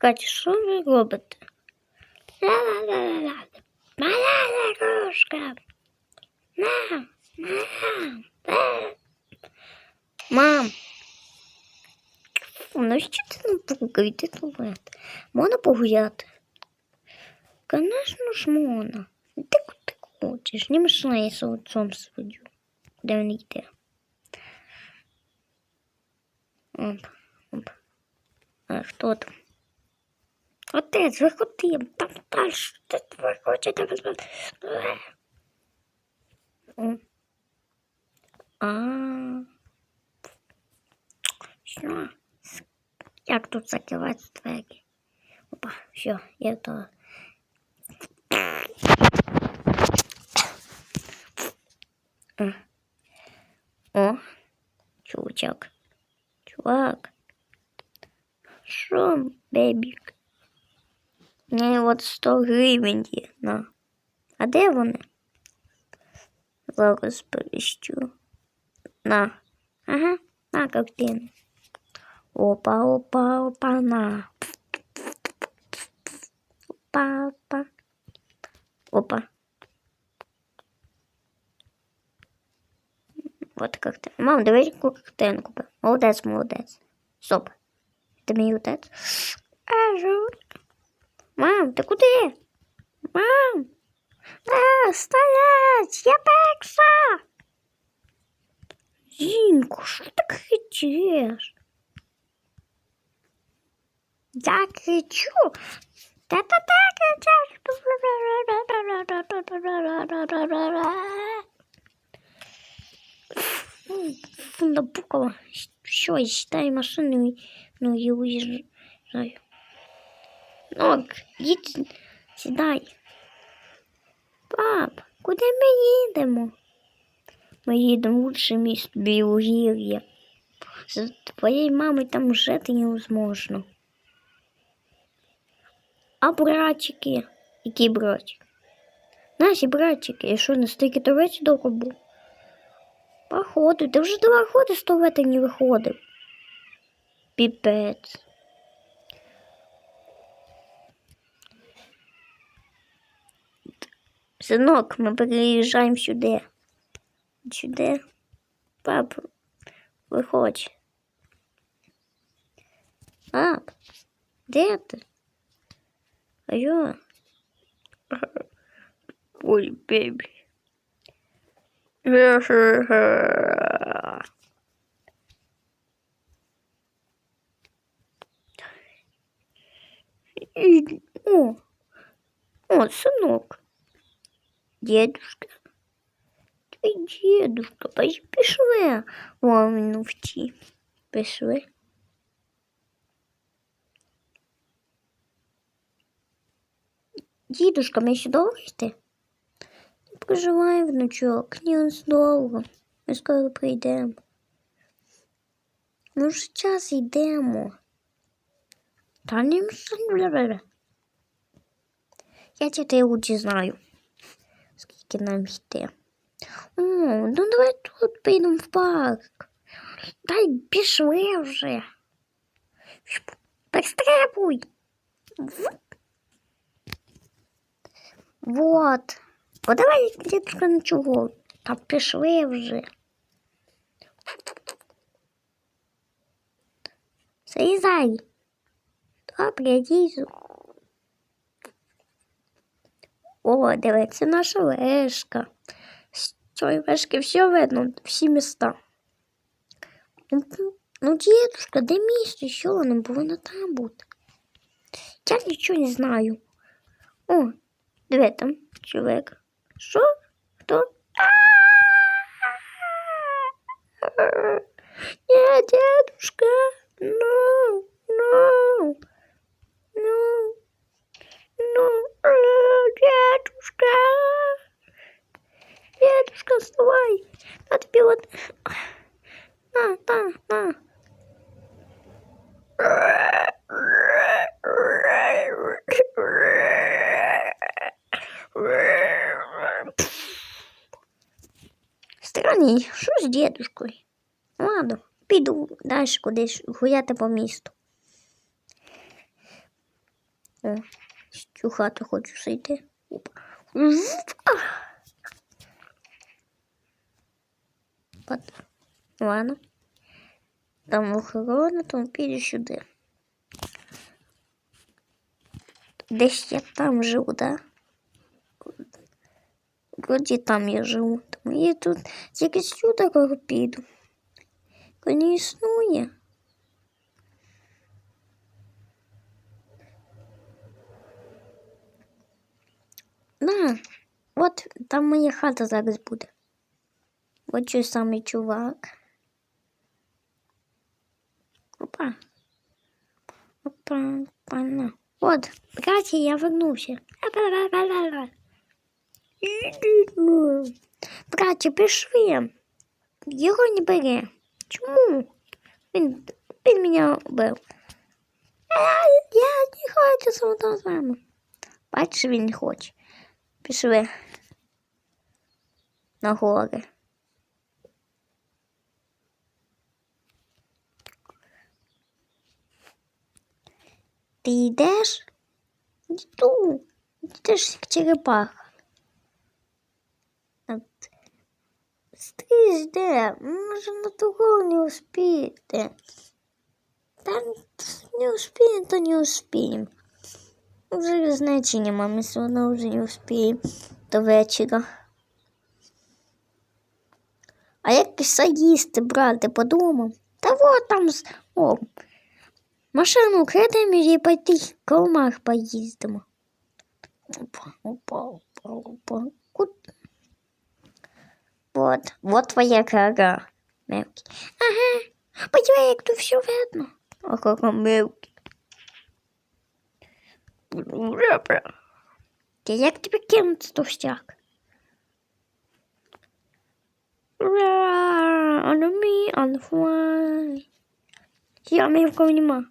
Катя, що ви робите? Ла-ла-ла-ла-ла. Мам, мам, мам. Мам. Ну що ти не пукаєте туалет? Можна погуляти? Конечно ж можна. Ти куди хочеш? Не мешай, я з отцом сводю. Де він йде? Оп, оп. А хто там? Отець, виходи, там далі, ти виходи, там О. А. Що? Як тут закривати двері? Опа, все, я то. А. О, чувачок. Чувак. Що, бебік? У мене от 100 гривень є. На. А де вони? Зараз перещу. На. Ага, на картину. Опа, опа, опа, на. Опа, опа. Опа. Вот картина. Мам, давай яку картину купи. Молодець, молодець. Стоп. Ти мій отець? А, жут. Мам, ти куди? Мам! А, стоять! Я перша! Жінку, що ти кричиш? Я кричу. Та-та-та кричиш. Фу, Напукала. Все, я считаю машину, ну и уезжаю. Ног, їдь, сідай. Пап, куди ми їдемо? Ми їдемо в лучше місто Білогір'я. З твоєю мамою там жити невозможно. А братчики? Які братчики? Наші братчики, я що, настільки то речі довго був? Походу, ти вже два роки з того не виходив. Піпець. Сынок, мы переезжаем сюда. Сюда. Пап, выходь. Пап, где ты? А я? Ой, бэби. О, о, сынок. Дедушка. Твій дедушка, пішли. Мамину вчи. Пішли. Дідушка, ми ще довго йти? Не переживай, внучок, ні, он довго. Ми скоро прийдемо. Ми вже час йдемо. Та не Я тебе лучше знаю. Скільки нам йти. О, ну давай тут підемо в парк. Дай пішли вже. Пристребуй. В- Вот. О, давай, дедушка, нічого. Та пішли вже. Залізай. Добре, їзу. О, диви, наша вешка. З цієї вешки все видно, всі міста. Ну, ну дедушка, де місце? Що воно повинно там бути? Я нічого не знаю. О, диви там чоловік. Що? Хто? Ні, дедушка. No, no, Дедушка, вставай. На тебе вот... На, на, на. Странний, що з дедушкою? Ладно, піду далі кудись гуляти по місту. Цю хату хочу зайти. Опа. Жуп. А. От. Ладно. Там охорона, тому піде сюди. Десь я там живу, да? Вроді там я живу. Тому я тут тільки сюди коли піду. Коли не існує. Да, от там моя хата зараз буде. От той самий чувак. Опа. Опа, пана. От, братья, я вернувся. Ла-ла-ла-ла-ла. Братья, пішли. Його не бере. Чому? Він, він мене вбив. А, я не хочу самотно з вами. Бачиш, він не хоче. Пішли. На гори. Ти йдеш? Йду. Йдеш як черепаха. От. Стрій жде, може на того не успієте. Та не успіємо, то не успіємо. Вже значення, мамі, все одно вже не успіємо до вечора. А як піса брати по дому? Та вот там з- о, машину крадемо і пойти колмах поїздимо. Опа, опа, опа, опа. Кут? Вот, вот твоя кара. Мелкий. Ага, подиви, як тут все видно. О, какой мелкий. Ти як тебе кинути товстяк? Ура! On me, on the fly. Я мелкого нема.